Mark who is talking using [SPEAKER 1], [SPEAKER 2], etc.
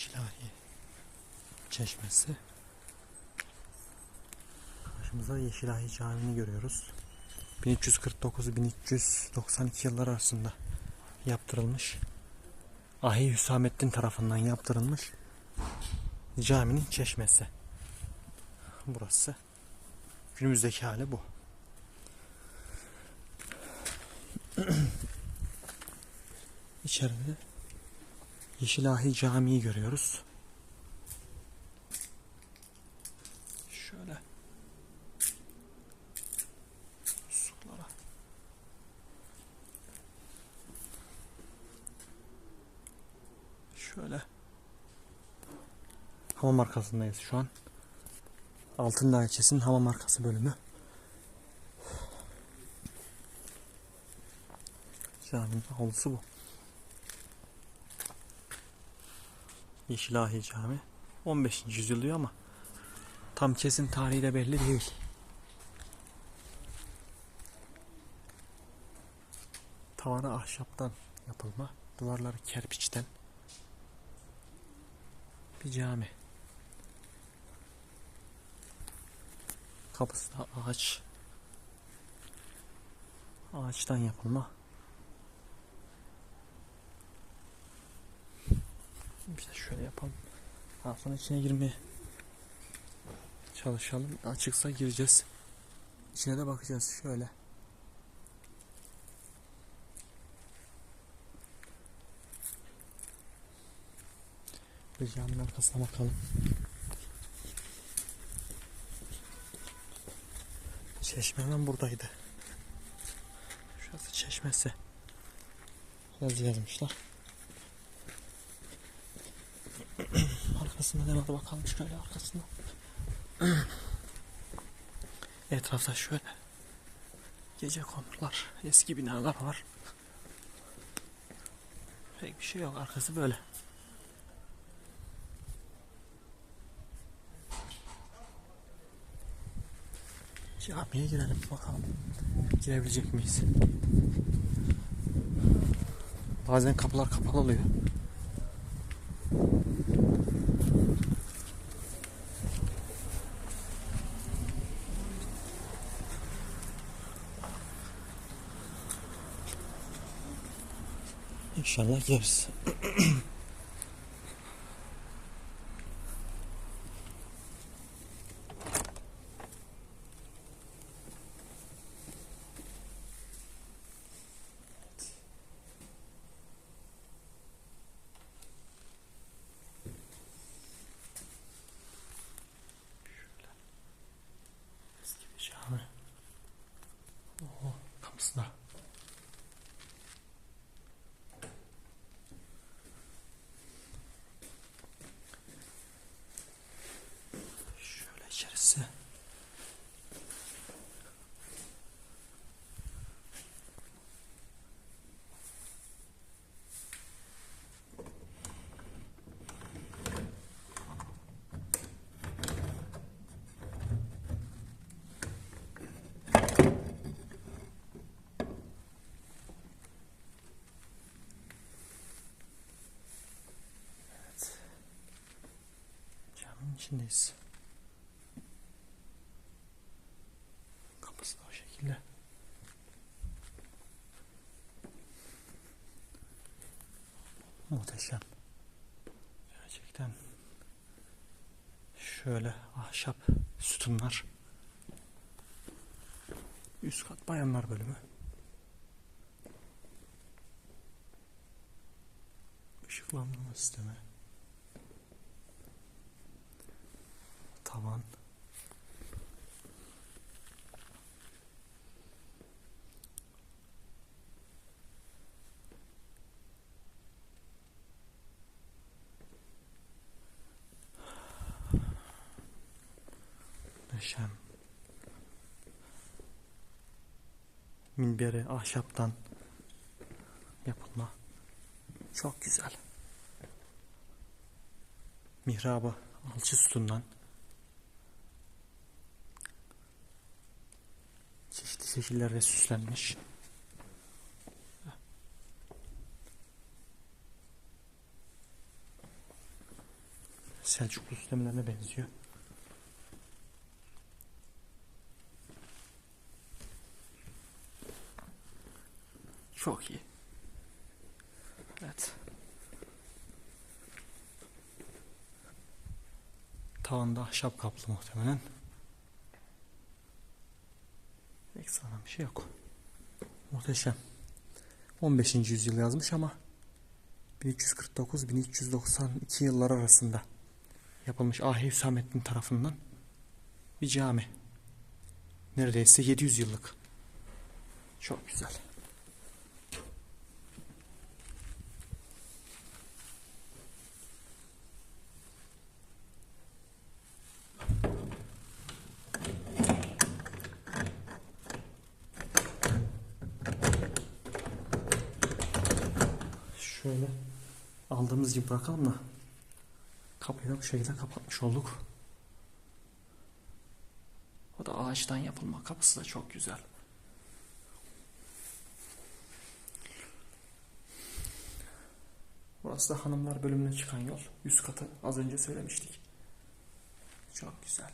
[SPEAKER 1] Yeşilahi Çeşmesi. Karşımıza Yeşilahi Camii'ni görüyoruz. 1349-1392 yıllar arasında yaptırılmış. Ahi Hüsamettin tarafından yaptırılmış caminin çeşmesi. Burası. Günümüzdeki hali bu. İçeride Yeşilahi Camii'yi görüyoruz. Şöyle sulara şöyle hamam arkasındayız şu an. Altındağ ilçesinin hamam arkası bölümü. Caminin avlusu bu. Yeşilahi Cami. 15. yüzyıl diyor ama tam kesin tarihi de belli değil. Tavanı ahşaptan yapılma, duvarları kerpiçten bir cami. Kapısı da ağaç. Ağaçtan yapılma. İşte şöyle yapalım. Sonra içine girmeye çalışalım. Açıksa gireceğiz. İçine de bakacağız şöyle. Bir caminin arkasına bakalım. Çeşme hemen buradaydı. Şurası çeşmesi. Yazı yazmışlar. Arkasında ne var bakalım şöyle arkasında. Etrafta şöyle gece konular, eski binalar var. Pek bir şey yok. Arkası böyle. Camiye girelim bakalım. Girebilecek miyiz? Bazen kapılar kapalı oluyor. İnşallah gireriz. Eski bir cami. Oo, kapısı da. Şöyle içerisi. Evet. Caminin içindeyiz. Kapısı da o şekilde. Muhteşem. Gerçekten şöyle ahşap sütunlar. Üst kat bayanlar bölümü. Işıklandırma sistemi. Tavan. Muhteşem. Minberi ahşaptan yapılma. Çok güzel. Mihrabı alçı sütundan. Çeşitli şekillerde süslenmiş. Selçuklu süslemelerine benziyor. Çok iyi. Evet. Tavanda ahşap kaplı muhtemelen. Ekstradan bir şey yok. Muhteşem. 15. yüzyıl yazmış ama 1349-1392 yıllar arasında yapılmış Ahi Hüsamettin tarafından bir cami. Neredeyse 700 yıllık. Çok güzel. Şöyle aldığımız gibi bırakalım da kapıyı da bu şekilde kapatmış olduk. O da ağaçtan yapılma kapısı da çok güzel. Burası da hanımlar bölümüne çıkan yol. Üst katı az önce söylemiştik. Çok güzel.